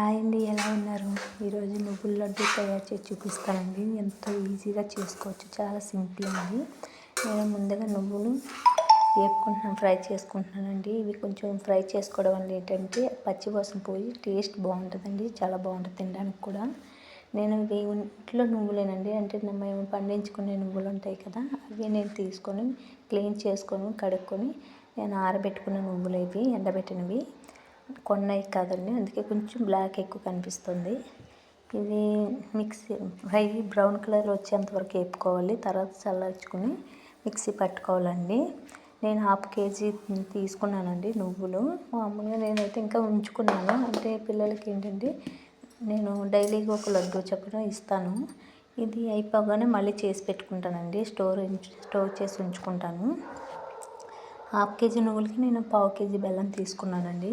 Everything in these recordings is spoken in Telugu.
హాయ్ అండి ఎలా ఉన్నారు? ఈరోజు నువ్వుల లడ్డు తయారు చేసి చూపిస్తానండి. ఎంతో ఈజీగా చేసుకోవచ్చు చాలా సింపుల్ అండి. నేను ముందుగా నువ్వులు వేపుకుంటున్నాను ఫ్రై చేసుకుంటున్నానండి. ఇవి కొంచెం ఫ్రై చేసుకోవడం వల్ల ఏంటంటే పచ్చివాసన పోయి టేస్ట్ బాగుంటుందండి చాలా బాగుంటుంది తినడానికి కూడా. నేను ఇవి ఇంట్లో నువ్వులేనండి అంటే మేము పండించుకునే నువ్వులు ఉంటాయి కదా అవి నేను తీసుకొని క్లీన్ చేసుకొని కడుక్కొని నేను ఆరబెట్టుకున్న నువ్వులు ఇవి ఎండబెట్టినవి. కొన్నవి కాదండి. అందుకే కొంచెం బ్లాక్ ఎక్కువ కనిపిస్తుంది. ఇది మిక్సీ ఫ్రై బ్రౌన్ కలర్ వచ్చేంత వరకు వేపుకోవాలి. తర్వాత చల్లార్చుకుని మిక్సీ పట్టుకోవాలండి. నేను హాఫ్ కేజీ తీసుకున్నానండి నువ్వులు. మామూలుగా నేనైతే ఇంకా ఉంచుకున్నాను. అంటే పిల్లలకి ఏంటంటే నేను డైలీగా ఒక లడ్డు చెప్పడం ఇస్తాను. ఇది అయిపోగానే మళ్ళీ చేసి పెట్టుకుంటానండి. స్టోర్ స్టోర్ చేసి ఉంచుకుంటాను. హాఫ్ కేజీ నువ్వులకి నేను పావు కేజీ బెల్లం తీసుకున్నానండి.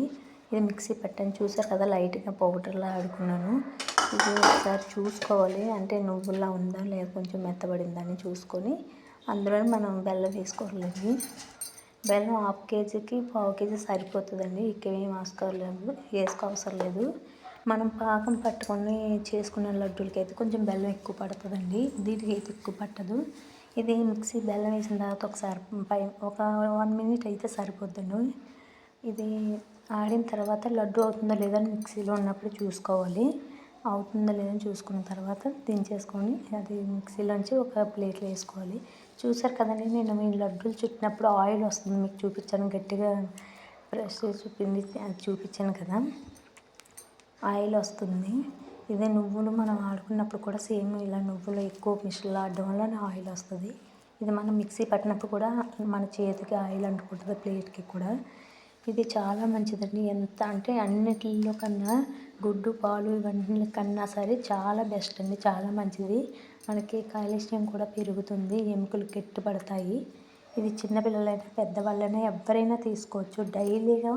ఇది మిక్సీ పట్టాను చూసారు కదా లైట్గా పౌడర్లా ఆడుకున్నాను. ఇది ఒకసారి చూసుకోవాలి. అంటే నువ్వులా ఉందా లేదా కొంచెం మెత్తబడిందా అని చూసుకొని అందులో మనం బెల్లం వేసుకోవాలండి. బెల్లం హాఫ్ కేజీకి పావు కేజీ సరిపోతుందండి. ఏం వేసుకోలేదు వేసుకో అవసరం లేదు. మనం పాకం పట్టుకొని చేసుకున్న లడ్డూలకి అయితే కొంచెం బెల్లం ఎక్కువ పడుతుందండి. దీనికి అయితే ఎక్కువ పట్టదు. ఇది మిక్సీ బెల్లం వేసిన తర్వాత ఒకసారి పై ఒక వన్ మినిట్ అయితే సరిపోద్దండి. ఇది ఆడిన తర్వాత లడ్డు అవుతుందో లేదో అని మిక్సీలో ఉన్నప్పుడు చూసుకోవాలి. అవుతుందో లేదని చూసుకున్న తర్వాత దించేసుకొని అది మిక్సీలోంచి ఒక ప్లేట్లో వేసుకోవాలి. చూసారు కదండి నేను మీ లడ్డూలు చుట్టినప్పుడు ఆయిల్ వస్తుంది మీకు చూపించాను గట్టిగా బ్రష్ చూపింది అది చూపించాను కదా. ఆయిల్ వస్తుంది. ఇదే నువ్వులు మనం ఆడుకున్నప్పుడు కూడా సేమ్ ఇలా నువ్వులు ఎక్కువ మిషన్లో ఆడడం వల్ల ఆయిల్ వస్తుంది. ఇది మనం మిక్సీ పట్టినప్పుడు కూడా మన చేతికి ఆయిల్ అంటుకుంటుంది ప్లేట్కి కూడా. ఇది చాలా మంచిదండి. ఎంత అంటే అన్నిటిలో కన్నా గుడ్డు పాలు ఇవన్నీ కన్నా సరే చాలా బెస్ట్ అండి. చాలా మంచిది. మనకి కాలుష్యం కూడా పెరుగుతుంది. ఎముకలు గట్టిపడతాయి. ఇది చిన్నపిల్లలైనా పెద్దవాళ్ళైనా ఎవరైనా తీసుకోవచ్చు. డైలీగా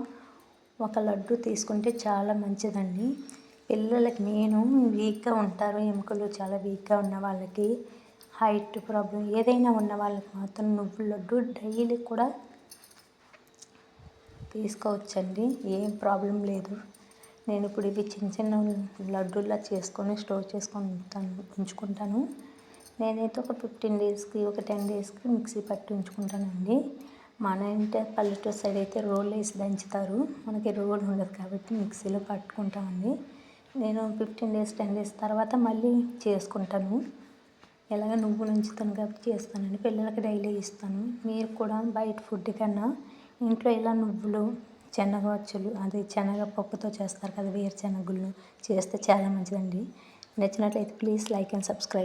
ఒక లడ్డు తీసుకుంటే చాలా మంచిదండి. పిల్లలకి నేను వీక్గా ఉంటారు. ఎముకలు చాలా వీక్గా ఉన్న వాళ్ళకి. హైట్ ప్రాబ్లం ఏదైనా ఉన్న వాళ్ళకి మాత్రం నువ్వుల లడ్డు డైలీ కూడా తీసుకోవచ్చండి. ఏం ప్రాబ్లం లేదు. నేను ఇప్పుడు ఇవి చిన్న చిన్న లడ్డూలా చేసుకొని స్టోర్ చేసుకొని ఉంటాను ఉంచుకుంటాను. నేనైతే ఒక ఫిఫ్టీన్ డేస్కి ఒక టెన్ డేస్కి మిక్సీ పట్టి ఉంచుకుంటానండి. మన ఇంటి పల్లెటూరు సైడ్ అయితే రోల్ వేసి దంచుతారు. మనకి రోల్ ఉండదు కాబట్టి మిక్సీలో పట్టుకుంటామండి. నేను ఫిఫ్టీన్ డేస్ టెన్ డేస్ తర్వాత మళ్ళీ చేసుకుంటాను. ఎలాగ నువ్వు ఉంచుతాను కాబట్టి చేస్తానండి. పిల్లలకి డైలీ ఇస్తాను. మీరు కూడా బయట ఫుడ్ కన్నా ఇంట్లో ఇలా నువ్వులు శనగవచ్చులు అది శనగపప్పుతో చేస్తారు కదా వేరుశనగలు చేస్తే చాలా మంచిదండి. నచ్చినట్లయితే ప్లీజ్ లైక్ అండ్ సబ్స్క్రైబ్.